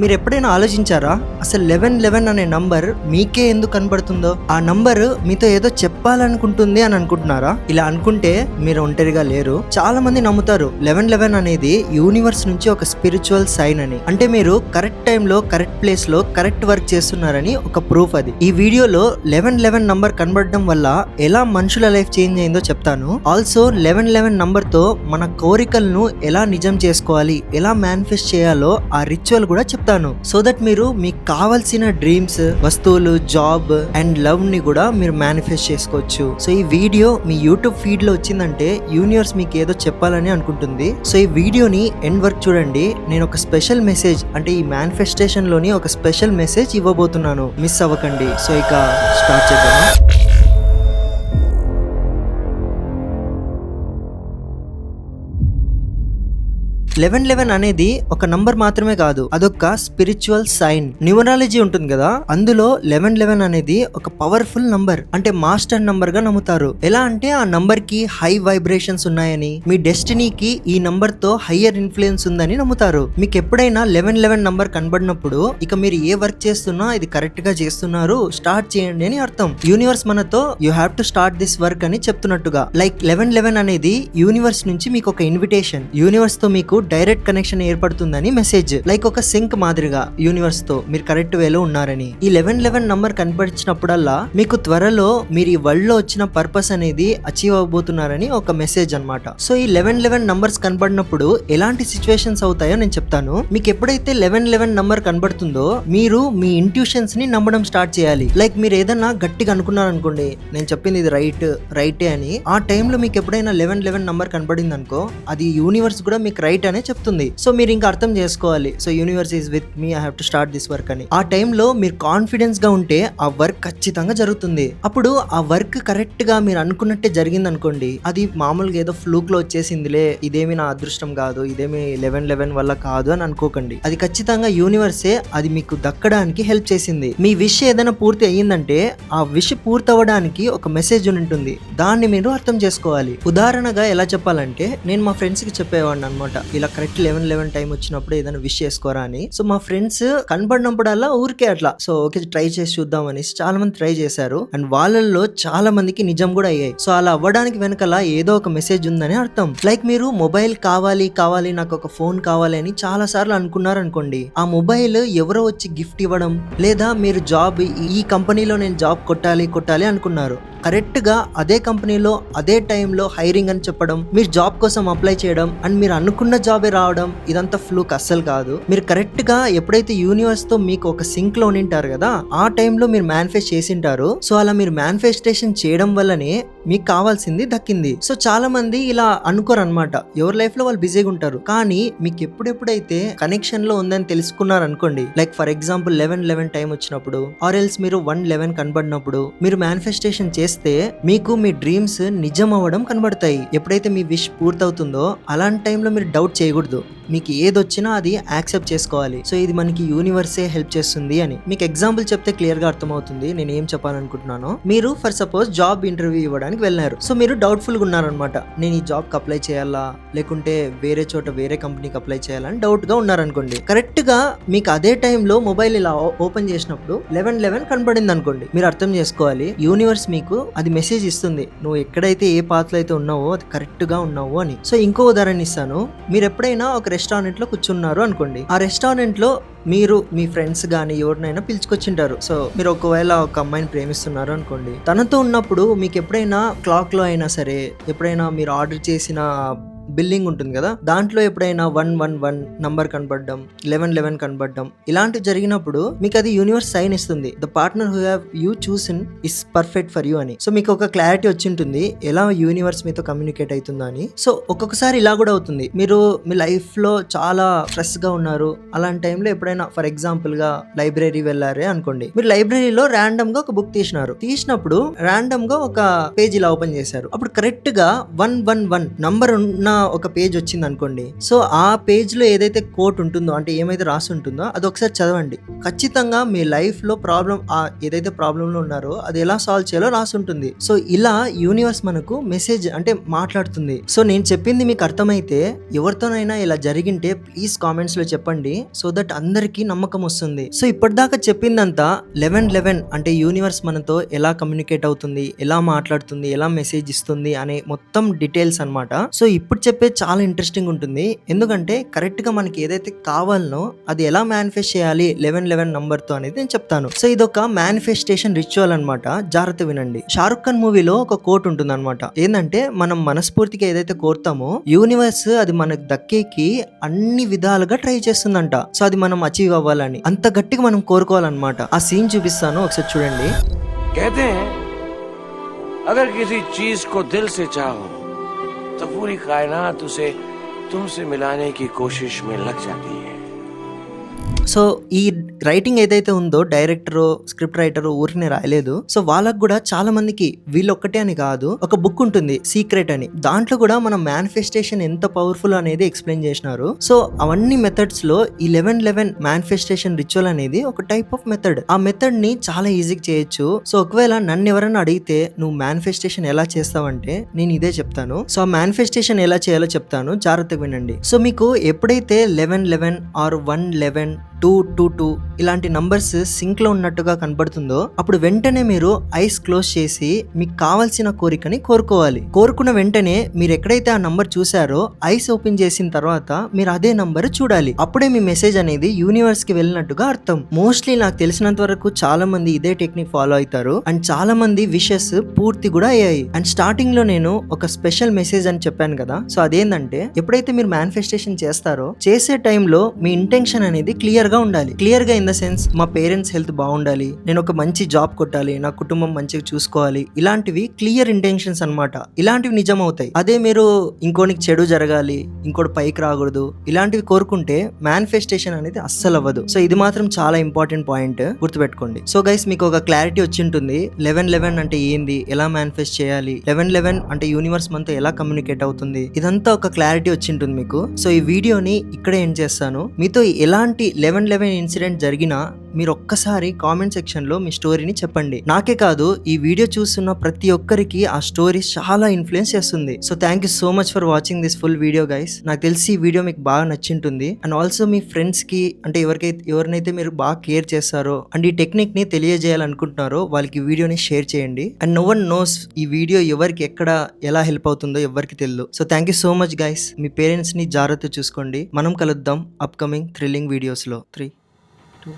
మీరు ఎప్పుడైనా ఆలోచించారా? అసలు లెవెన్ లెవెన్ అనే నంబర్ మీకే ఎందుకు కనబడుతుందో? ఆ నంబర్ మీతో ఏదో చెప్పాలనుకుంటుంది అని అనుకుంటున్నారా? ఇలా అనుకుంటే మీరు ఒంటరిగా లేరు. చాలా మంది నమ్ముతారు లెవెన్ లెవెన్ అనేది యూనివర్స్ నుంచి ఒక స్పిరిచువల్ సైన్ అని. అంటే మీరు కరెక్ట్ టైంలో కరెక్ట్ ప్లేస్లో కరెక్ట్ వర్క్ చేస్తున్నారని ఒక ప్రూఫ్ అది. ఈ వీడియోలో లెవెన్ లెవెన్ నంబర్ కనబడడం వల్ల ఎలా మనుషుల లైఫ్ చేంజ్ అయిందో చెప్తాను. ఆల్సో లెవెన్ లెవెన్ నంబర్తో మన కోరికలను ఎలా నిజం చేసుకోవాలి ఎలా మేనిఫెస్ట్ చేయాలో ఆ రిచువల్ కూడా చెప్తాను. చెప్తాను. సో దట్ మీరు మీకు కావాల్సిన డ్రీమ్స్ వస్తువులు జాబ్ అండ్ లవ్ని కూడా మీరు మేనిఫెస్ట్ చేసుకోవచ్చు. సో ఈ వీడియో మీ యూట్యూబ్ ఫీడ్లో వచ్చిందంటే యూనివర్స్ మీకు ఏదో చెప్పాలని అనుకుంటుంది. సో ఈ వీడియోని ఎండ్ వర్క్ చూడండి. నేను ఒక స్పెషల్ మెసేజ్ అంటే ఈ మేనిఫెస్టేషన్లోని ఒక స్పెషల్ మెసేజ్ ఇవ్వబోతున్నాను. మిస్ అవ్వకండి. సో ఇక స్టార్ట్ చేద్దాము? లెవెన్ లెవెన్ అనేది ఒక నంబర్ మాత్రమే కాదు అదొక స్పిరిచువల్ సైన్ న్యూమరాలజీ ఉంటుంది కదా అందులో లెవెన్ లెవెన్ అనేది ఒక పవర్ఫుల్ నంబర్ అంటే మాస్టర్ నంబర్గా నమ్ముతారు. ఎలా అంటే ఆ నంబర్కి హై వైబ్రేషన్స్ ఉన్నాయని మీ డెస్టినీకి ఈ నంబర్తో హయ్యర్ ఇన్ఫ్లుయెన్స్ ఉందని నమ్ముతారు. మీకు ఎప్పుడైనా లెవెన్ లెవెన్ నంబర్ కనబడినప్పుడు ఇక మీరు ఏ వర్క్ చేస్తున్నా ఇది కరెక్ట్గా చేస్తున్నారు స్టార్ట్ చేయండి అని అర్థం. యూనివర్స్ మనతో you have to start this work అని చెప్తున్నట్టుగా. లైక్ లెవెన్ లెవెన్ అనేది యూనివర్స్ నుంచి మీకు ఒక ఇన్విటేషన్ యూనివర్స్తో మీకు డైరెక్ట్ కనెక్షన్ ఏర్పడుతుందని మెసేజ్ లైక్ ఒక సింక్ మాదిరిగా యూనివర్స్తో మీరు కరెక్ట్ వేలో ఉన్నారని. ఈ లెవెన్ లెవెన్ నంబర్ కనపడిచినప్పుడల్లా మీకు త్వరలో మీరు ఈ వరల్డ్లో వచ్చిన పర్పస్ అనేది అచీవ్ అవబోతున్నారని ఒక మెసేజ్ అన్నమాట. సో ఈ లెవెన్ లెవెన్ నంబర్స్ కనబడినప్పుడు ఎలాంటి సిచ్యువేషన్స్ అవుతాయో నేను చెప్తాను. మీకు ఎప్పుడైతే లెవెన్ లెవెన్ నంబర్ కనబడుతుందో మీరు మీ ఇంట్యూషన్స్ని నమ్మడం స్టార్ట్ చేయాలి. లైక్ మీరు ఏదన్నా గట్టిగా అనుకున్నారనుకోండి నేను చెప్పింది ఇది రైట్ రైటే అని. ఆ టైంలో మీకు ఎప్పుడైనా లెవెన్ లెవెన్ నంబర్ కనబడింది అనుకో అది యూనివర్స్ కూడా మీకు రైట్ అని చెప్తుంది. సో మీరు ఇంకా అర్థం చేసుకోవాలి. So universe is with me I have to start this work అని. ఆ టైంలో మీరు కాన్ఫిడెన్స్గా ఉంటే ఆ వర్క్ ఖచ్చితంగా జరుగుతుంది. అప్పుడు ఆ వర్క్ కరెక్ట్గా మీరు అనుకున్నట్టే జరిగింది అనుకోండి అది మామూలుగా ఏదో ఫ్లూక్లో వచ్చేసిందిలే ఇదేమి నా అదృష్టం కాదు ఇదేమి లెవెన్ లెవెన్ వల్ల కాదు అని అనుకోకండి. అది ఖచ్చితంగా యూనివర్సే అది మీకు దక్కడానికి హెల్ప్ చేసింది. మీ విష్ ఏదైనా పూర్తి అయ్యిందంటే ఆ విష్ పూర్తవడానికి ఒక మెసేజ్ ఉంటుంది. దాన్ని మీరు అర్థం చేసుకోవాలి. ఉదాహరణగా ఎలా చెప్పాలంటే నేను మా ఫ్రెండ్స్కి చెప్పేవాడిని అనమాట ఇలా కరెక్ట్ లెవెన్ లెవెన్ టైం వచ్చినప్పుడు ఏదైనా విష్ చేసుకోరా అని. సో మా ఫ్రెండ్స్ కనపడినప్పుడల్లా ఊరికే అట్లా. సో ఓకే ట్రై చేసి చూద్దాం అనేసి చాలా మంది ట్రై చేశారు. అండ్ వాళ్ళల్లో చాలా మందికి నిజం కూడా అయ్యాయి. సో అలా అవ్వడానికి వెనకాల ఏదో ఒక మెసేజ్ ఉందని అర్థం. లైక్ మీరు మొబైల్ కావాలి కావాలి నాకు ఒక ఫోన్ కావాలి అని చాలా సార్లు అనుకున్నారు అనుకోండి ఆ మొబైల్ ఎవరో వచ్చి గిఫ్ట్ ఇవ్వడం లేదా మీరు జాబ్ ఈ కంపెనీలో నేను జాబ్ కొట్టాలి కొట్టాలి అనుకున్నారు. కరెక్ట్గా అదే కంపెనీలో అదే టైంలో హైరింగ్ అని చెప్పడం మీరు జాబ్ కోసం అప్లై చేయడం అండ్ మీరు అనుకున్న జాబ్ రావడం ఇదంతా ఫ్లూక్ అస్సలు కాదు. మీరు కరెక్ట్గా ఎప్పుడైతే యూనివర్స్తో మీకు ఒక సింక్లో ఉంటారు కదా ఆ టైంలో మీరు మేనిఫెస్ట్ చేసింటారు సో అలా మీరు మేనిఫెస్టేషన్ చేయడం వల్లనే మీకు కావాల్సింది దక్కింది. సో చాలా మంది ఇలా అనుకోరు అనమాట ఎవరి లైఫ్లో వాళ్ళు బిజీగా ఉంటారు. కానీ మీకు ఎప్పుడెప్పుడైతే కనెక్షన్లో ఉందని తెలుసుకున్నారు అనుకోండి like for example eleven eleven time వచ్చినప్పుడు ఆర్ ఎల్స్ మీరు వన్ లెవెన్ కనబడినప్పుడు మీరు మేనిఫెస్టేషన్ చేస్తే మీకు మీ డ్రీమ్స్ నిజం అవ్వడం కనబడతాయి. ఎప్పుడైతే మీ విష్ పూర్తవుతుందో అలాంటి టైంలో మీరు డౌట్ చేయకూడదు. మీకు ఏదొచ్చినా అది యాక్సెప్ట్ చేసుకోవాలి. సో ఇది మనకి యూనివర్సే హెల్ప్ చేస్తుంది అని. మీకు ఎగ్జాంపుల్ చెప్తే క్లియర్గా అర్థమవుతుంది. నేను ఏం చెప్పాలనుకుంటున్నాను. మీరు ఫర్ సపోజ్ జాబ్ ఇంటర్వ్యూ ఇవ్వడానికి వెళ్ళారు. సో మీరు డౌట్ఫుల్గా ఉన్నారనమాట నేను ఈ జాబ్కి అప్లై చేయాలా? లేకుంటే వేరే చోట వేరే కంపెనీకి అప్లై చేయాలని డౌట్గా ఉన్నారనుకోండి. కరెక్ట్గా మీకు అదే టైంలో మొబైల్ ఇలా ఓపెన్ చేసినప్పుడు లెవెన్ లెవెన్ కనబడింది అనుకోండి మీరు అర్థం చేసుకోవాలి. యూనివర్స్ మీకు అది మెసేజ్ ఇస్తుంది. నువ్వు ఎక్కడైతే ఏ పాత్రలో అయితే ఉన్నావో అది కరెక్ట్గా ఉన్నావు అని. సో ఇంకో ఉదాహరణ ఇస్తాను. మీరు ఎప్పుడైనా ఒక రెస్టారెంట్లో కూర్చున్నారు అనుకోండి. ఆ రెస్టారెంట్లో మీరు మీ ఫ్రెండ్స్ కానీ ఎవరినైనా పిలుచుకొచ్చింటారు. సో మీరు ఒకవేళ ఒక అమ్మాయిని ప్రేమిస్తున్నారు అనుకోండి. తనతో ఉన్నప్పుడు మీకు ఎప్పుడైనా క్లాక్లో అయినా సరే ఎప్పుడైనా మీరు ఆర్డర్ చేసిన బిల్లింగ్ ఉంటుంది కదా. దాంట్లో ఎప్పుడైనా వన్ వన్ వన్ నంబర్ కనబడడం లెవెన్ లెవెన్ కనబడడం ఇలాంటివి జరిగినప్పుడు మీకు అది యూనివర్స్ సైన్ ఇస్తుంది. The partner who have you chosen is perfect for you అని. సో మీకు ఒక క్లారిటీ వచ్చి ఉంటుంది ఎలా యూనివర్స్ మీతో కమ్యూనికేట్ అవుతుందో అని. సో ఒక్కొక్కసారి ఇలా కూడా అవుతుంది. మీరు మీ లైఫ్లో చాలా స్ట్రెస్గా ఉన్నారు. అలాంటి టైంలో ఎప్పుడైనా ఫర్ ఎగ్జాంపుల్గా లైబ్రరీ వెళ్ళారే అనుకోండి. మీరు లైబ్రరీలో ర్యాండమ్గా ఒక బుక్ తీసినారు. తీసినప్పుడు ర్యాండమ్గా ఒక పేజ్ ఇలా ఓపెన్ చేశారు. అప్పుడు కరెక్ట్గా వన్ వన్ వన్ నంబర్ ఉన్న ఒక పేజ్ వచ్చింది అనుకోండి. సో ఆ పేజ్లో ఏదైతే కోట్ ఉంటుందో అంటే ఏమైతే రాసి ఉంటుందో అది ఒకసారి చదవండి. ఖచ్చితంగా మీ లైఫ్లో ప్రాబ్లం ఏదైతే ప్రాబ్లమ్లో ఉన్నారో అది ఎలా సాల్వ్ చేయాలో రాసి ఉంటుంది. సో ఇలా యూనివర్స్ మనకు మెసేజ్ అంటే మాట్లాడుతుంది. సో నేను చెప్పింది మీకు అర్థమైతే ఎవరితోనైనా ఇలా జరిగింటే ప్లీజ్ కామెంట్స్లో చెప్పండి. సో దట్ అందరికీ నమ్మకం వస్తుంది. సో ఇప్పటిదాకా చెప్పిందంతా లెవెన్ లెవెన్ అంటే యూనివర్స్ మనతో ఎలా కమ్యూనికేట్ అవుతుంది ఎలా మాట్లాడుతుంది ఎలా మెసేజ్ ఇస్తుంది అనే మొత్తం డీటెయిల్స్ అన్నమాట. సో ఇప్పుడు చెప్పే చాలా ఇంట్రెస్టింగ్ ఉంటుంది. ఎందుకంటే కరెక్ట్గా మనకి ఏదైతే కావాలనో అది ఎలా మేనిఫెస్ట్ చేయాలి లెవెన్ లెవెన్ నంబర్తో అనేది నేను చెప్తాను. సో ఇదొక మేనిఫెస్టేషన్ రిచువల్ అనమాట జాగ్రత్త వినండి. షారుఖ్ ఖాన్ మూవీలో ఒక కోట్ ఉంటుంది అనమాట ఏంటంటే మనం మనస్ఫూర్తిగా ఏదైతే కోరుతామో యూనివర్స్ అది మనకు దక్కేకి అన్ని విధాలుగా ట్రై చేస్తుందంట. సో అది మనం అచీవ్ అవ్వాలని. అంత గట్టిగా మనం కోరుకోవాలన్నమాట. ఆ సీన్ చూపిస్తాను. ఒకసారి చూడండి. అగర్ కిసి చీజ్ కో దిల్ సే చాహో तो पूरी कायनात उसे तुमसे मिलाने की कोशिश में लग जाती है। సో ఈ రైటింగ్ ఏదైతే ఉందో డైరెక్టర్ స్క్రిప్ట్ రైటర్ ఊరిని రాయలేదు. సో వాళ్ళకు కూడా చాలా మందికి వీళ్ళొక్కటే అని కాదు ఒక బుక్ ఉంటుంది సీక్రెట్ అని. దాంట్లో కూడా మనం మేనిఫెస్టేషన్ ఎంత పవర్ఫుల్ అనేది ఎక్స్ప్లెయిన్ చేసినారు. సో అవన్నీ మెథడ్స్లో ఈ లెవెన్ లెవెన్ మేనిఫెస్టేషన్ రిచువల్ అనేది ఒక టైప్ ఆఫ్ మెథడ్ ఆ మెథడ్ని చాలా ఈజీగా చేయొచ్చు. సో ఒకవేళ నన్ను ఎవరైనా అడిగితే నువ్వు మేనిఫెస్టేషన్ ఎలా చేస్తావంటే నేను ఇదే చెప్తాను. సో ఆ మేనిఫెస్టేషన్ ఎలా చేయాలో చెప్తాను. జాగ్రత్తగా వినండి. సో మీకు ఎప్పుడైతే eleven eleven or one eleven two two two ఇలాంటి నంబర్స్ సింక్లో ఉన్నట్టుగా కనబడుతుందో అప్పుడు వెంటనే మీరు ఐస్ క్లోజ్ చేసి మీకు కావాల్సిన కోరికని కోరుకోవాలి. కోరుకున్న వెంటనే మీరు ఎక్కడైతే ఆ నంబర్ చూసారో ఐస్ ఓపెన్ చేసిన తర్వాత మీరు అదే నంబర్ చూడాలి. అప్పుడే మీ మెసేజ్ అనేది యూనివర్స్కి వెళ్ళినట్టుగా అర్థం. మోస్ట్లీ నాకు తెలిసినంత వరకు చాలా మంది ఇదే టెక్నిక్ ఫాలో అవుతారు. అండ్ చాలా మంది విషెస్ పూర్తి కూడా అయ్యాయి. అండ్ స్టార్టింగ్లో నేను ఒక స్పెషల్ మెసేజ్ అని చెప్పాను కదా. సో అదేంటంటే ఎప్పుడైతే మీరు మేనిఫెస్టేషన్ చేస్తారో చేసే టైంలో మీ ఇంటెన్షన్ అనేది క్లియర్ గా ఉండాలి. క్లియర్గా ఇన్ ద సెన్స్ మా పేరెంట్స్ హెల్త్ బాగుండాలి. నేను ఒక మంచి జాబ్ కొట్టాలి. నా కుటుంబం మంచిగా చూసుకోవాలి. ఇలాంటివి క్లియర్ ఇంటెన్షన్స్ అన్నమాట. ఇలాంటివి నిజం అవుతాయి అదే మీరు ఇంకోనికి చెడు జరగాలి ఇంకోటి పైకి రాకూడదు ఇలాంటివి కోరుకుంటే మేనిఫెస్టేషన్ అనేది అస్సలు అవ్వదు. సో ఇది మాత్రం చాలా ఇంపార్టెంట్ పాయింట్ గుర్తుపెట్టుకోండి. సో గైస్ మీకు ఒక క్లారిటీ వచ్చి ఉంటుంది. లెవెన్ లెవెన్ అంటే ఏంది? ఎలా మేనిఫెస్ట్ చేయాలి? లెవెన్ లెవెన్ అంటే యూనివర్స్ మనతో ఎలా కమ్యూనికేట్ అవుతుంది? ఇదంతా ఒక క్లారిటీ వచ్చింటుంది మీకు. సో ఈ వీడియోని ఇక్కడే ఎండ్ చేస్తాను. మీతో ఎలాంటి లెవెన్ లెవెన్ ఇన్సిడెంట్ జరిగినా మీరు ఒక్కసారి కామెంట్ సెక్షన్లో మీ స్టోరీని చెప్పండి. నాకే కాదు ఈ వీడియో చూస్తున్న ప్రతి ఒక్కరికి ఆ స్టోరీ చాలా ఇన్ఫ్లుయెన్స్ చేస్తుంది. So thank you so much for watching this full video guys నాకు తెలిసి ఈ వీడియో మీకు బాగా నచ్చింటుంది. అండ్ ఆల్సో మీ ఫ్రెండ్స్కి అంటే ఎవరికైతే ఎవరినైతే మీరు బాగా కేర్ చేస్తారో అండ్ ఈ టెక్నిక్ని తెలియజేయాలనుకుంటున్నారో వాళ్ళకి ఈ వీడియోని షేర్ చేయండి. అండ్ నో వన్ నోస్ ఈ వీడియో ఎవరికి ఎక్కడ ఎలా హెల్ప్ అవుతుందో ఎవరికి తెలియదు so thank you so much guys మీ పేరెంట్స్ని జాగ్రత్త చూసుకోండి. మనం కలుద్దాం అప్కమింగ్ థ్రిల్లింగ్ వీడియోస్లో. Three two